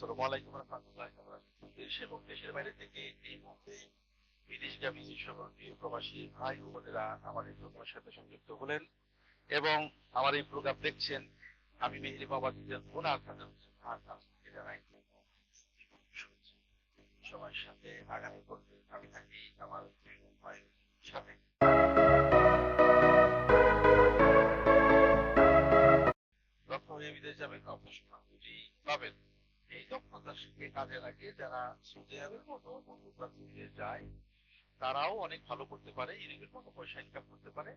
আসসালামু আলাইকুম রহমতুল্লাহ এবং দেশের বাইরে থেকে এই মুহূর্তে বিদেশগামী সকল প্রবাসী ভাই বোনেরা আমার সাথে সংযুক্ত হলেন এবং আমার এই প্রোগ্রাম দেখছেন, আমি মেহেরি বাবা দিলেন সাথে জানাই সবার সাথে আগামী করতে আমি থাকি আমার ভাইয়ের সাথে। যারা সৌদি আরবের মতো মধ্যপ্রাচ্যে যায়, তারাও অনেক ভালো করতে পারে ইউরোপের মতো পয়সা ইনকাম করতে পারে।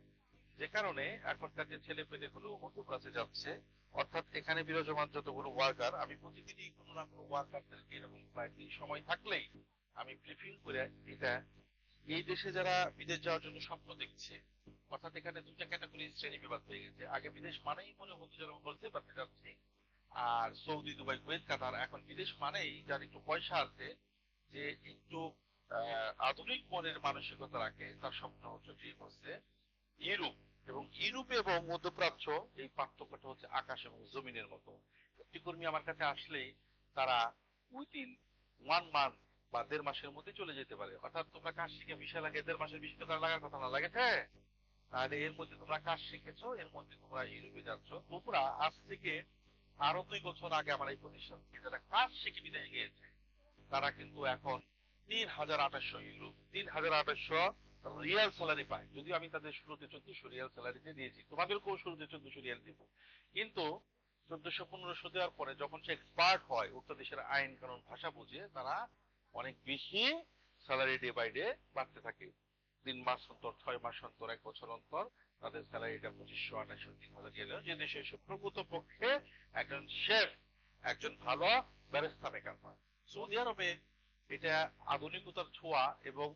যে কারণে এখনকার যে ছেলে পেলে গুলো মধ্যপ্রাচ্যে যাচ্ছে, অর্থাৎ এখানে বিরাজমান যতগুলো ওয়ার্কার আমি প্রতিদিনই কোনো না কোনো ওয়ার্কারদেরকে এরকম প্রায় সময় থাকলেই আমি ব্রিফিং করে এটা, এই দেশে যারা বিদেশ যাওয়ার জন্য স্বপ্ন দেখছে, অর্থাৎ এখানে দুটা ক্যাটাগরি শ্রেণি বিভাগ হয়ে গেছে। আগে বিদেশ মানেই মনে হতো যেন বলতে পারতে যাচ্ছি আর সৌদি দুবাই কুয়েত, কাতার। এখন বিদেশ মানেই যার একটু পয়সা আছে, যে একটু আধুনিক মনের মানসিকতা রাখে, তার স্বপ্ন হচ্ছে হচ্ছে ইউরোপ। এবং ইউরোপ এবং মধ্যপ্রাচ্য, এই পার্থক্যটা হচ্ছে আকাশ এবং জমিনের মতো। একটি কর্মী আমার কাছে আসলেই তারা উইদিন ওয়ান মান্থ বা দেড় মাসের মধ্যে চলে যেতে পারে। অর্থাৎ তোমরা কাজ শিখে ভিসা লাগে দেড় মাসের বেশি তো লাগার কথা না লাগেছে তাহলে এর মধ্যে তোমরা কাজ শিখেছো, এর মধ্যে তোমরা ইউরোপে যাচ্ছ। তোমরা আজ থেকে আরও দুই বছর আগে আমার এই প্রতিষ্ঠান থেকে যারা কাজ শিখে বিদেশে গিয়েছে তারা কিন্তু এখন তিন হাজার আঠাশশো ইউরো, তিন হাজার আঠাশশো রিয়াল স্যালারি পায়। যদিও আমি তাদের শুরুতে চোদ্দশো রিয়াল স্যালারিতে দিয়েছি, তোমাদেরকেও শুরুতে চোদ্দশো রিয়াল দিব। কিন্তু চোদ্দশো পনেরোশো দেওয়ার পরে যখন সে এক্সপার্ট হয়, উত্তর দেশের আইন কানুন ভাষা বুঝে, তারা অনেক বেশি স্যালারি ডে বাই ডে বাড়তে থাকে। তিন মাস অন্তর, ছয় মাস অন্তর, এক বছর অন্তর। তাদের স্যালারিটা পঁচিশশো আঠাশশো তিন হাজার গেলেও যে দেশে এসে প্রকৃত পক্ষে একজন শেফ একজন ভালো ব্যারেস্তা মেকার হয়। সৌদি আরবে এটা আধুনিকতার ছোঁয়া এবং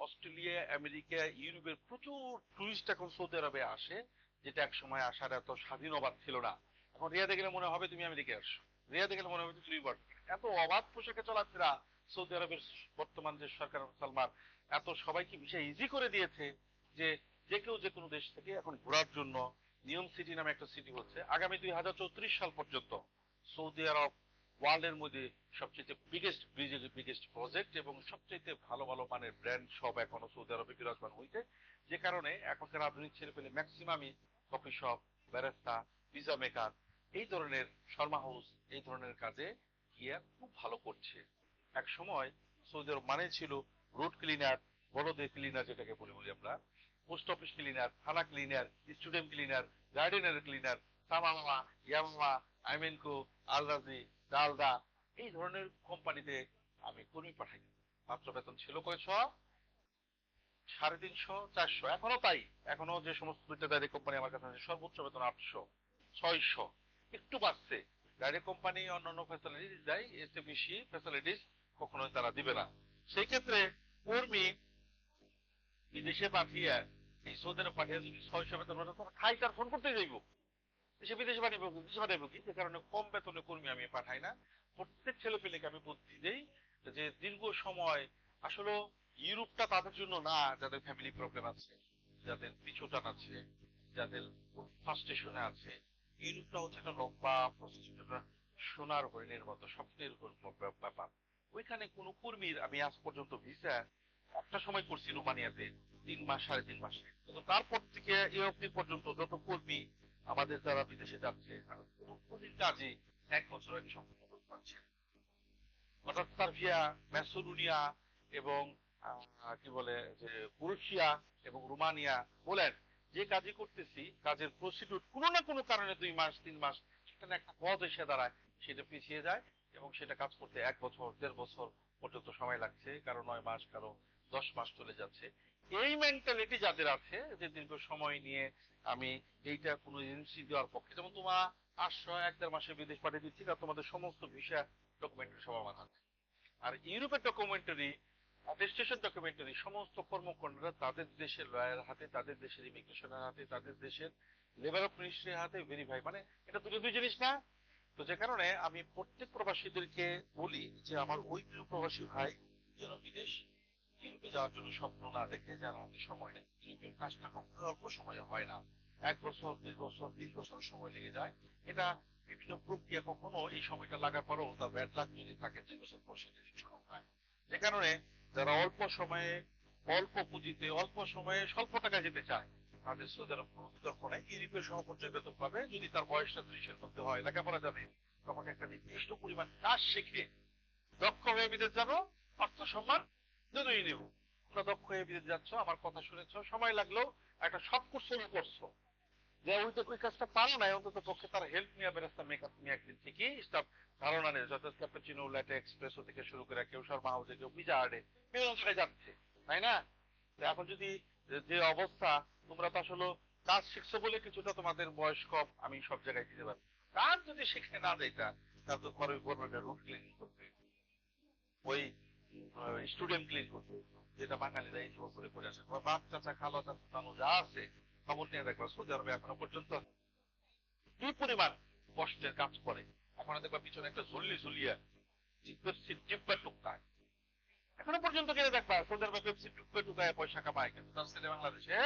অস্ট্রেলিয়া, আমেরিকা, ইউরোপের প্রচুর টুরিস্ট এখন সৌদি আরবে আসে, যেটা এক সময় আসার এত স্বাধীন অবাধ ছিল না। এখন রিয়াদে গেলে মনে হবে তুমি আমেরিকায় আসো রিয়াদে গেলে মনে হবে তুমি এত অবাধ পোশাকে চলাফেরা সৌদি আরবের বর্তমান যে সরকার সালমান এত সবাইকে বিষয় ইজি করে দিয়েছে যে যে কেউ যে কোনো দেশ থেকে এখন ঘোরার জন্য নিয়ম সিটি নামে একটা সিটি হচ্ছে, আগামী দুই হাজার চৌত্রিশ সাল পর্যন্ত সৌদি আরব ওয়ার্ল্ড এর মধ্যে সবচেয়ে বিগেস্ট ব্রিজের বিগেস্ট প্রজেক্ট এবং সবচেয়ে ভালো ভালো মানের ব্র্যান্ড সব এখনও সৌদি আরবে বিরাজমান হইতে যে কারণে এখনকার আধুনিক ছেলে পেলে ম্যাক্সিমামই coffee shop barista pizza maker এই ধরনের শর্মা হাউস এই ধরনের কাজে গিয়ে খুব ভালো করছে। এক সময় সৌদি আরব মানে ছিল রোড ক্লিনার বড়দের ক্লিনার যেটাকে বলি বলি আমরা পোস্ট অফিস ক্লিনার থানা ক্লিনার স্টুডেন্ট ক্লিনার গার্ডেনের ক্লিনার তামামা ইয়ামামা আইমেনকো আলরাজি ডালদা এই ধরনের কোম্পানিতে আমি কর্মী পাঠাই মাত্র বেতন ছিল কয়শ? সাড়ে তিনশো, চারশো। এখনও তাই। এখনও যে সমস্ত দুইটা কোম্পানি আমার কাছে সর্বোচ্চ বেতন আটশো, ছয়শো। একটু বাড়ছে। ডাইরেক্ট কোম্পানি অন্যান্য ফ্যাসিলিটিস দেয় বেশি ফ্যাসিলিটিস কখনোই তারা দিবে না। সেই ক্ষেত্রে কর্মী বিদেশে পাঠিয়ে এই সৌদি আরব পাঠিয়ে ছয়শো বেতন পাঠায় তারা খাই তার ফোন করতে যাইব। সে বিদেশে পাঠাবো বিদেশে পাঠাবো কি? যে কারণে কম বেতনে কর্মী আমি পাঠাই না। প্রত্যেক ছেলে পেলেকে আমি বুদ্ধি দেই যে দীর্ঘ সময় আসলে ইউরোপটা তাদের জন্য না, যাদের ফ্যামিলি প্রবলেম আছে, যাদের পিছুটান আছে, যাদের ফার্স্টেশনে আছে। ইউরোপটা হচ্ছে একটা লম্বা প্রসেস একটা সোনার হরিণের মতো, স্বপ্নের ব্যাপার। ওইখানে কোন কর্মীর আমি আজ পর্যন্ত ভিসা একটা সময় করছি রোমানিয়াতে, তিন মাস, সাড়ে তিন মাসে। কিন্তু তারপর থেকে অবধি পর্যন্ত যত কর্মী আমাদের যারা বিদেশে যাচ্ছে কাজে এক বছর আগে সম্পূর্ণ করতে পারছে অর্থাৎ এবং কি বলে, যে ক্রোয়েশিয়া এবং রোমানিয়া যে কাজই করতেছি, কাজের প্রসিডিউর কোনো না কোনো কারণে দুই মাস, তিন মাস, সেখানে একটা পদ এসে দাঁড়ায়, সেটা পিছিয়ে যায় এবং সেটা কাজ করতে এক বছর, দেড় বছর পর্যন্ত সময় লাগছে, কারও নয় মাস, কারও দশ মাস চলে যাচ্ছে। এই মেন্টালিটি যাদের আছে, যে দীর্ঘ সময় নিয়ে আমি এইটা কোনো এজেন্সি দেওয়ার পক্ষে যেমন তোমার আসছো এক দেড় মাসে বিদেশ পাঠিয়ে দিচ্ছি আর তোমাদের সমস্ত ভিসা ডকুমেন্টারি সব আমার হাতে। আর ইউরোপের ডকুমেন্টারি অ্যাটেস্টেশন ডকুমেন্টারি সমস্ত কর্মকর্তারা তাদের দেশের লয়ার হাতে, তাদের দেশের ইমিগ্রেশনের হাতে, তাদের দেশের লেবার অফ মিনিস্ট্রির হাতে ভেরিফাই মানে এটা দুটো দুই জিনিস না? তো যে কারণে আমি প্রত্যেক প্রবাসীদেরকে বলি যে আমার ওই প্রিয় প্রবাসী ভাই যেন বিদেশ ইউরোপে যাওয়ার জন্য স্বপ্ন না দেখে যার হাতে সময় নেই। ইউরোপের কাজটা অল্প সময়ে হয় না। এক বছর, দুই বছর, তিন বছর সময় লেগে যায়। এটা বিভিন্ন প্রক্রিয়া কখনো এই সময়টা লাগার পরেও তার ব্যাড লাক যদি থাকে যে বছর পর সেটা নিষ্ক্রম হয় যে কারণে যারা অল্প সময়ে, অল্প পুঁজিতে, অল্প সময়ে স্বল্প টাকা যেতে চায়, তাদের সৌদি আরব নাই। ইউরোপীয় সহপর্যায় বেতন পাবে। যদি তার বয়সটা ত্রিশের মধ্যে হয়, লেখাপড়া জানে তখন একটা নির্দিষ্ট পরিমাণ কাজ শিখে দক্ষ হয়ে বিদেশ যাব অর্থ সম্মান দক্ষ হয়ে বিদেশ যাচ্ছ, আমার কথা শুনেছ, সময় লাগলেও একটা সব করছ। যে ওই তো ওই কাজটা পারো অন্তত পক্ষে তার হেল্প নিয়ে বেরাস্তা মেকআপ নিয়ে একদিন ঠিকই। স্টাফ ধারণা নেই ক্যাপাচিনো ল্যাটে থেকে শুরু করে কেউ শর্মা হাউসে, কেউ বিভিন্ন জায়গায় যাচ্ছে, তাই না? এখন যদি যে- অবস্থা, তোমরা তো আসলে কাজ শিখছো বলে কিছুটা তোমাদের বয়স কম, আমি সব জায়গায় দিতে পারি কাজ যদি শিখে না দেয়টা তাহলে তো ঘরে রুট ক্লিনিং করবে ওই স্টুডেন্ট ক্লিন করবে যেটা বাঙালিরা এই করে করে আসে বাপ চাচা খালো চাচা যা আছে খবর নিয়ে দেখবা সৌদি আরবে এখনও পর্যন্ত কি পরিমাণ কষ্টের কাজ করে। এখন দেখবা পিছনে একটা ঝুল্লি ঝুলিয়া সিট টুকটাক এখনও পর্যন্ত কিনে দেখবা সৌদি আরবে পেপসি টুকপে টুকায় পয়সা কামায় কিন্তু তার ছেলে বাংলাদেশে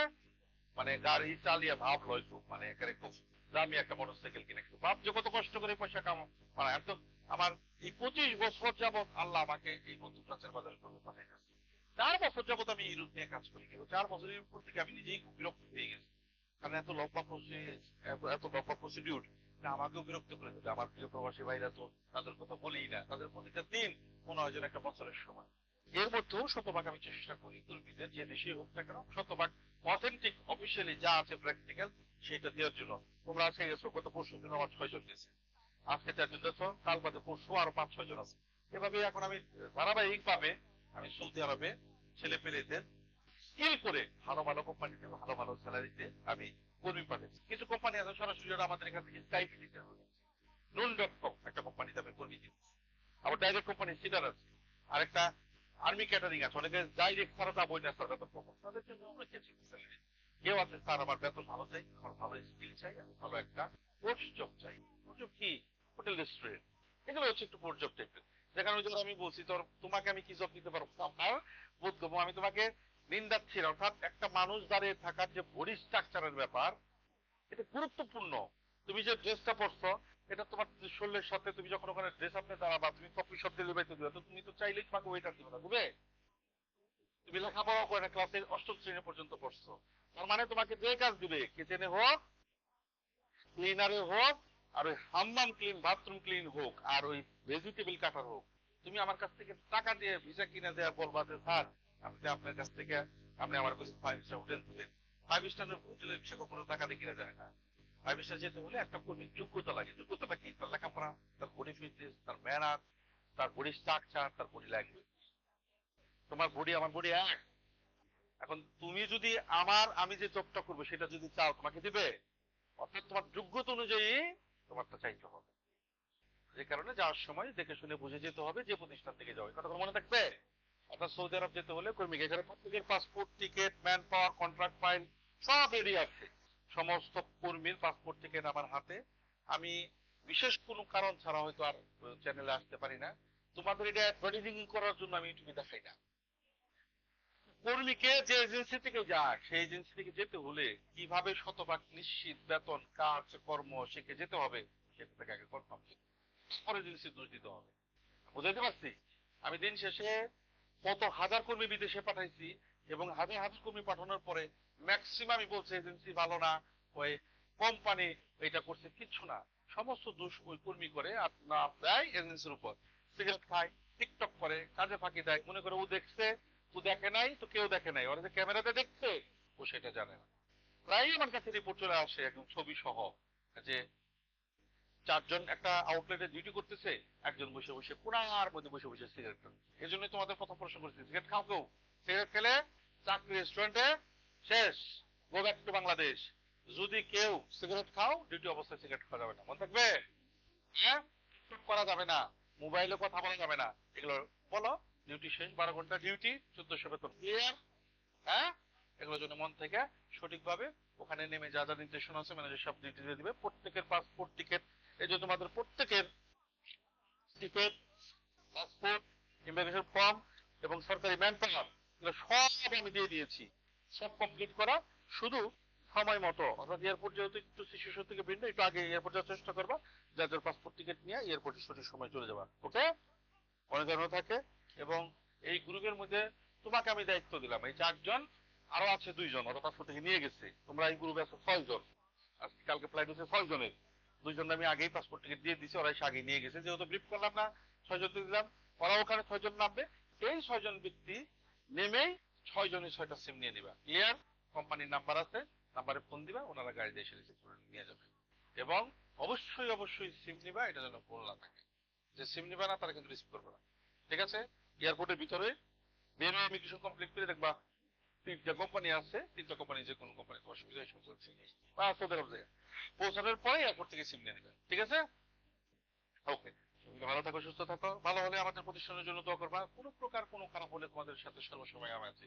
মানে গাড়ি চালিয়ে ভাব লয় খুব মানে একেবারে খুব দামি একটা মোটরসাইকেল কিনে বাপ যে কত কষ্ট করে পয়সা কামা মানে একদম আমার এই পঁচিশ বছর যাবৎ আল্লাহ আমাকে এই মধ্যপ্রাচ্যের বাজারে করতে পাঠাই গেছে। চার বছর যাবৎ আমি ইউরোপ নিয়ে কাজ করি। কিন্তু চার বছর ইউরোপ থেকে আমি নিজেই খুব বিরক্ত হয়ে গেছি। কারণ এত লম্বা প্রসেস এত লম্বা প্রসিডিউর আমাকেও বিরক্ত করে দেবে আমার প্রিয় প্রবাসী ভাইরা তো তাদের কথা বলেই না। তাদের প্রতিটা দিন মনে হয় যেন একটা বছরের সময়। এর মধ্যেও শতভাগ আমি চেষ্টা করি কর্মীদের যে দেশে হোক না কেন, শতভাগ অথেন্টিক অফিসিয়ালি যা আছে প্র্যাকটিক্যাল সেটা দেওয়ার জন্য। তোমরা আজকে গেছো, গত পরশু দিন আমার ছয়জন গেছে। আজকে চারজন গেছো কাল বাদে পরশু আরও পাঁচ, ছয় জন আছে। এভাবে এখন আমি ধারাবাহিক ভাবে আমি সৌদি আরবে ছেলে পেলেদের স্কিল করে ভালো ভালো কোম্পানিতে ভালো ভালো স্যালারিতে আমি কর্মী পাঠাচ্ছি কিছু কোম্পানি আছে, সরাসরি আমাদের এখান থেকে স্কাইপি দিতে হবে। নুন ডট কম একটা কোম্পানিতে আমি কর্মী দিচ্ছি আবার ডাইরেক্ট কোম্পানি সিডার আছে। আর একটা আর্মি ক্যাটারিং আছে। অনেকে ডাইরেক্ট সারা বই না বেতন পাবো তাদের জন্য আমরা কিছু স্যালারি কেউ আছে স্যার আমার বেতন ভালো চাই, আমার ভালো স্কিল চাই, আমি ভালো একটা কোর্স জব চাই কি? হোটেল রেস্টুরেন্ট এগুলো হচ্ছে একটু জব টাইপের যেখানে ওই আমি বলছি, তোর, তোমাকে আমি কি জব দিতে পারব? আমার বোধগম্য আমি তোমাকে নিন্দাচ্ছি। অর্থাৎ একটা মানুষ দাঁড়িয়ে থাকার যে বডি স্ট্রাকচারের ব্যাপার, এটা গুরুত্বপূর্ণ। তুমি যে ড্রেসটা পরছো, এটা তোমার শরীরের সাথে তুমি যখন ওখানে ড্রেস আপনি দাঁড়াবা, তুমি কফি শপ ডেলিভারিতে দিবে, তো তুমি তো চাইলেই তোমাকে ওয়েটার দিবে না বুঝবে তুমি লেখাপড়া করে না, ক্লাসের অষ্টম শ্রেণি পর্যন্ত পড়ছো। তার মানে তোমাকে যে কাজ দিবে কিচেনে হোক ক্লিনারে হোক আর ওই হাম্মাম ক্লিন বাথরুম ক্লিন হোক, আর ওই ভেজিটেবল কাটার হোক, তুমি আমার কাছ থেকে টাকা দিয়ে ভিসা কিনে দেওয়া বলবা যে, স্যার, আপনি আপনার কাছ থেকে, আপনি আমার কাছে ফাইভ স্টার হোটেল দিলেন। ফাইভ স্টার হোটেলের ভিসা কখনো টাকা দিয়ে কিনে যায় না। ফাইভ স্টার যেতে হলে একটা কর্মীর যোগ্যতা লাগে। যোগ্যতাটা কি? তার লেখাপড়া, তার বডি ফিটনেস তার ম্যানার তার বডি স্ট্রাকচার তার বডি ল্যাঙ্গুয়েজ তোমার বডি আমার বডি এক। এখন তুমি যদি আমার, আমি যে জবটা করব, সেটা যদি চাও, তোমাকে দিবে? অর্থাৎ তোমার যোগ্যতা অনুযায়ী তোমারটা চাইতে হবে। যে কারণে যাওয়ার সময় দেখে শুনে বুঝে যেতে হবে যে প্রতিষ্ঠান থেকে যাবে কথা মনে থাকবে? অর্থাৎ সৌদি আরব যেতে হলে কর্মী এখানে প্রত্যেকের passport ticket man power contract file সব রেডি আছে। সমস্ত কর্মীর পাসপোর্ট টিকিট আমার হাতে। আমি বিশেষ কোনো কারণ ছাড়া হয়তো আর চ্যানেলে আসতে পারি না। তোমাদের এটা অ্যাডভার্টাইজিং করার জন্য আমি ইউটিউবে দেখাই না। কর্মীকে যে এজেন্সি থেকে যাক সেই এজেন্সি থেকে যেতে হলে কীভাবে শতভাগ নিশ্চিত বেতন, কাজ, কর্ম শিখে যেতে হবে, সেটা থেকে আগে করতে হবে। পরে এজেন্সি দোষ দিতে হবে। বুঝাইতে পারছি? আমি দিন শেষে কত হাজার কর্মী বিদেশে পাঠাইছি এবং হাজার হাজার কর্মী পাঠানোর পরে ম্যাক্সিমামই বলছে এজেন্সি ভালো না ওই কোম্পানি এটা করছে। কিচ্ছু না। সমস্ত দোষ ওই কর্মী করে আপনার দেয় এজেন্সির উপর। সিগারেট খায়, টিকটক করে, কাজে ফাঁকি দেয়। মনে করে ও দেখছে ও দেখে নাই তো কেউ দেখে নাই ওরা যে ক্যামেরাতে দেখছে ও সেটা জানে না প্রায় আমার কাছে রিপোর্ট চলে আসে, একদম ছবি সহ, যে চারজন, একটা আউটলেটে ডিউটি করতেছে, একজন বসে বসে কোনার মধ্যে বসে বসে সিগারেট খান এই জন্যই তোমাদের প্রথম প্রশ্ন করেছি সিগারেট খাও কেউ? সিগারেট খেলে চাকরি রেস্টুরেন্টে শেষ গো ব্যাক টু বাংলাদেশ যদি কেউ সিগারেট খাও ডিউটি অবস্থায় সিগারেট খাওয়া যাবে না। মনে থাকবে? হ্যাঁ? করা যাবে না। মোবাইলে কথা বলা যাবে না। এগুলো বলো। ডিউটি শেষ, বারো ঘণ্টা ডিউটি চোদ্দশো বেতন ক্লিয়ার হ্যাঁ? এগুলোর জন্য মন থেকে সঠিকভাবে ওখানে নেমে যা যা নির্দেশনা আছে ম্যানেজার সব দিয়ে দিবে। প্রত্যেকের পাসপোর্ট টিকিট এই যে তোমাদের প্রত্যেকের টিকিট পাসপোর্ট ইমিগ্রেশন ফর্ম এবং সরকারি ম্যান পাওয়ার এগুলো সব আমি দিয়ে দিয়েছি। সব কমপ্লিট করা, শুধু সময় মতো। অর্থাৎ এয়ারপোর্ট যেহেতু একটু শিশু থেকে ভিন্ন, একটু আগে এয়ারপোর্ট যাওয়ার চেষ্টা করবা যাদের পাসপোর্ট টিকিট নিয়ে এয়ারপোর্টে সঠিক সময় চলে যাবা। ওকে অনেক যেন থাকে। এবং এই গ্রুপের মধ্যে তোমাকে আমি দায়িত্ব দিলাম। এই চারজন, আরও আছে দুইজন ওরা পাসপোর্ট থেকে নিয়ে গেছে। তোমরা এই গ্রুপে আছো ছয় জন আজকে কালকে ফ্লাইট হচ্ছে ছয় জনের দুইজন আমি আগেই পাসপোর্ট টিকিট দিয়ে দিছি ওরা আগে নিয়ে গেছে। যেহেতু ব্রিফ করলাম না, ছয়জন দিলাম। ওরা ওখানে ছয়জন নামবে। এই ছয়জন ব্যক্তি নেমেই ছয় জনের ছয়টা সিম নিয়ে নিবা। ক্লিয়ার কোম্পানির নাম্বার আছে নাম্বারে ফোন দিবা, ওনারা গাড়ি দিয়ে এসে নিয়ে যাবে। এবং অবশ্যই অবশ্যই সিম নিবা, এটা যেন ভুল না থাকে। যে সিম নিবা না, তারা কিন্তু রিসিভ করবে না। ঠিক আছে? এয়ারপোর্টের ভিতরে বেরো ইমিগ্রেশন কমপ্লিট করে দেখবা তিনটা কোম্পানি আছে, তিনটা কোম্পানি যে কোনো কোম্পানি, অসুবিধা সমস্যা হচ্ছে বা ওদের সব জায়গায় পৌঁছানোর পরে এয়ারপোর্ট থেকে সিম নিয়ে নেবে। ঠিক আছে? ওকে ভালো থাকো, সুস্থ থাকো। ভালো হলে আমাদের প্রতিষ্ঠানের জন্য দোয়া করবা। কোনো প্রকার কোনো খারাপ হলে তোমাদের সাথে সর্বসময় আমি আছি।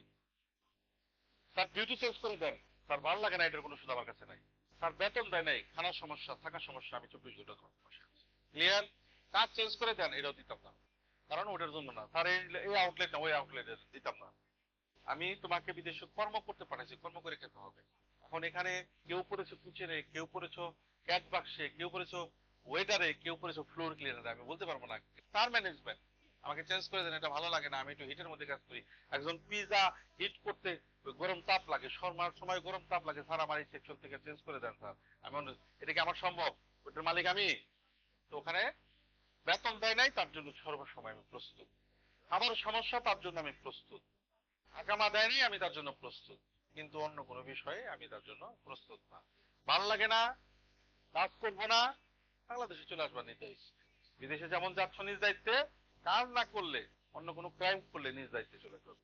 স্যার ডিউটি চেঞ্জ করে দেন। স্যার ভালো লাগে না, এটার কোনো সুদ আমার কাছে নাই। স্যার বেতন দেয় নাই। খানার সমস্যা, থাকার সমস্যা, আমি চব্বিশ ঘণ্টা ক্লিয়ার কাজ চেঞ্জ করে দেন, এটাও দিতাম না। কারণ ওটার জন্য না। এই- এই আউটলেট না, ওই আউটলেট দিতাম না। আমি তোমাকে বিদেশে কর্ম করতে পাঠাইছি, কর্ম করে খেতে হবে। এখন এখানে কেউ পড়েছো কিচেনে কেউ পড়েছো ক্যাট বাক্সে কেউ পড়েছো ওয়েটারে কেউ পড়েছো ফ্লোর ক্লিনারে আমি বলতে পারব না। তার ম্যানেজমেন্ট আমাকে চেঞ্জ করে দেন, এটা ভালো লাগে না, আমি একটু হিটের মধ্যে কাজ করি। একজন পিজা হিট করতে গরম তাপ লাগে, শর্মার সময় গরম তাপ লাগে, স্যার আমার এই সেকশন থেকে চেঞ্জ করে দেন, স্যার। আমি এটা কি আমার সম্ভব? ওটার মালিক আমি? তো ওখানে বেতন দেয় নাই, তার জন্য সর্বসময় আমি প্রস্তুত। আমার সমস্যা তার জন্য আমি প্রস্তুত। আগামা দেয়নি, আমি তার জন্য প্রস্তুত। কিন্তু অন্য কোনো বিষয়ে আমি তার জন্য প্রস্তুত না। ভালো লাগে না, কাজ করব না, বাংলাদেশে চলে আসবার নির্দেশ বিদেশে যেমন যাচ্ছ নিজ দায়িত্বে, কাজ না করলে অন্য কোনো ক্রাইম করলে নিজ দায়িত্বে চলে যাবে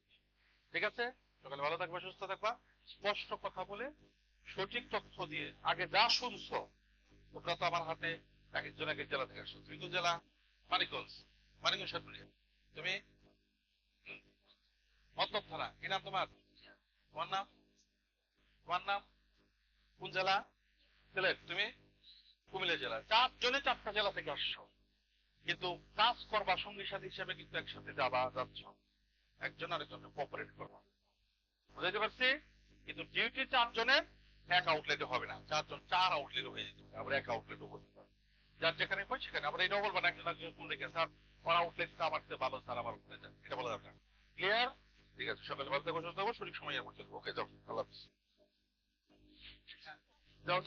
ঠিক আছে? সকালে ভালো থাকবা, সুস্থ থাকবা। স্পষ্ট কথা বলে সঠিক তথ্য দিয়ে আগে যা শুনছো তোমরা তো আমার হাতে এক একজন এক এক জেলা থেকে আসছো তুমি জেলা, মানিকগঞ্জ মানিকগঞ্জ সাতপুরিয়া তুমি? মতলব থানা, কি নাম তোমার? তোমার নাম? তোমার নাম? কোন জেলা? সিলেট। তুমি? কুমিল্লা জেলা। চারজনে চারটা জেলা থেকে আসছো। কিন্তু কাজ করবার সঙ্গী সাথী হিসেবে কিন্তু একসাথে যাবা, যাচ্ছ। একজন আরেকজনকে কোঅপারেট করবা। বুঝাইতে পারছি? কিন্তু ডিউটি চারজনের এক আউটলেটে হবে না। চারজন, চার আউটলেট হয়ে যেতে হবে। আবার এক করতে পারে যার যেখানে হয় সেখানে। আমরা এটাও বলব না রেখে স্যার, আমার আউটলেটটা আমার চেয়ে ভালো, স্যার, আমার আউটলেট এটা বলা দরকার ক্লিয়ার ঠিক আছে, সকালে ভালো থাকব সঠিক সময় এয়ারপোর্ট ওকে যাও। আল্লাহ। যাও।